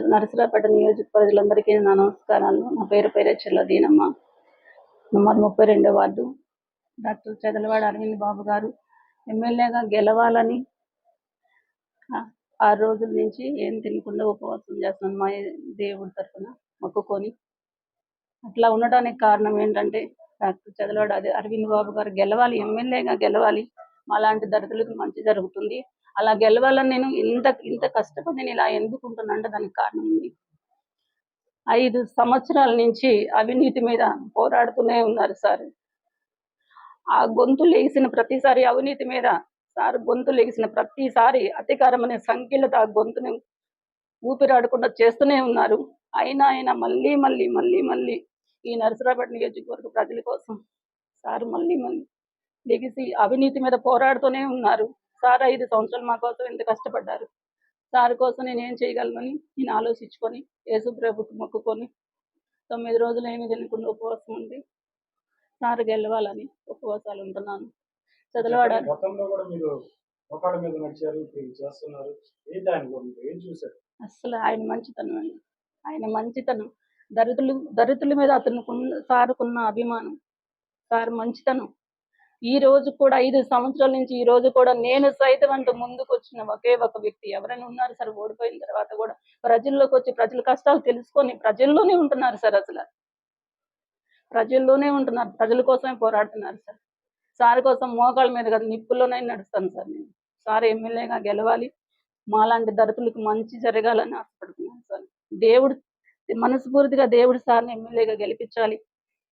నరసరాపేట నియోజక ప్రజలందరికీ నా నమస్కారాలు. నా పేరు పేరే చెల్ల దీనమ్మ. నంబర్ ముప్పై రెండో వార్డు. డాక్టర్ చదలవాడ అరవింద్ బాబు గారు ఎమ్మెల్యేగా గెలవాలని ఆరు రోజుల నుంచి ఏం తినకుండా ఉపవాసం చేస్తున్నాను మా దేవుడి తరఫున మొక్కుకొని. అట్లా ఉండడానికి కారణం ఏంటంటే డాక్టర్ చదలవాడ అదే అరవింద్ బాబు గారు గెలవాలి ఎమ్మెల్యేగా గెలవాలి. మాలాంటి దళితులకు మంచి జరుగుతుంది. అలా గెలవాలని నేను ఇంత ఇంత కష్టపడి నేను ఇలా ఎందుకుంటున్నానంటే దానికి కారణం ఉంది. ఐదు సంవత్సరాల నుంచి అవినీతి మీద పోరాడుతూనే ఉన్నారు సార్. ఆ గొంతు లేచిన ప్రతిసారి అవినీతి మీద సార్ గొంతు లేచిన ప్రతిసారి అధికారం అనే సంఖ్యలతో ఆ గొంతుని ఊపిరాడకుండా చేస్తూనే ఉన్నారు. అయినా ఆయన మళ్ళీ మళ్ళీ మళ్ళీ మళ్ళీ ఈ నరసరాపేట నియోజకవర్గ ప్రజల కోసం సార్ మళ్ళీ మళ్ళీ లెగిసి అవినీతి మీద పోరాడుతూనే ఉన్నారు. సార్ ఐదు సంవత్సరాలు మా కోసం ఎంత కష్టపడ్డారు. సార్ కోసం నేను ఏం చేయగలనని నేను ఆలోచించుకొని యేసు ప్రభుకు మొక్కుకొని తొమ్మిది రోజులు ఏమీ తినకుండా ఉపవాసం ఉండి సార్ గెలవాలని ఉపవాసాలు ఉంటున్నాను. చదలవాడ గతంలో కూడా మీరు ఒకళ్ళ మీద నడిచారు ఇప్పుడు ఇది చేస్తున్నారు? ఏంటి ఆయన మీరు ఏం చూశారు? అసలు ఆయన మంచితనం అండి. ఆయన మంచితనం. దరిద్రులు దరిద్రుల మీద అతనుకున్న సారుకున్న అభిమానం. సార్ మంచితనం. ఈ రోజు కూడా ఐదు సంవత్సరాల నుంచి ఈ రోజు కూడా నేను సైతం అంటూ ముందుకు వచ్చిన ఒకే ఒక వ్యక్తి. ఎవరైనా ఉన్నారు సార్ ఓడిపోయిన తర్వాత కూడా ప్రజల్లోకి వచ్చి ప్రజల కష్టాలు తెలుసుకొని ప్రజల్లోనే ఉంటున్నారు సార్ అసలు. ప్రజల్లోనే ఉంటున్నారు ప్రజల కోసమే పోరాడుతున్నారు సార్. సార్ కోసం మోకాళ్ళ మీద కదా నిప్పుల్లోనే నడుస్తాను సార్ నేను. సార్ ఎమ్మెల్యేగా గెలవాలి మాలాంటి దళితులకు మంచి జరగాలని ఆశపడుతున్నాను సార్. దేవుడు మనస్ఫూర్తిగా దేవుడు సార్ని ఎమ్మెల్యేగా గెలిపించాలి.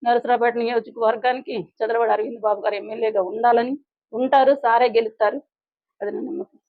నరసరాపేట నియోజకవర్గానికి చంద్రబాబు అరవింద్ బాబు గారు ఎమ్మెల్యేగా ఉండాలని ఉంటారు సారే గెలుస్తారు. అది నా నమ్మకం.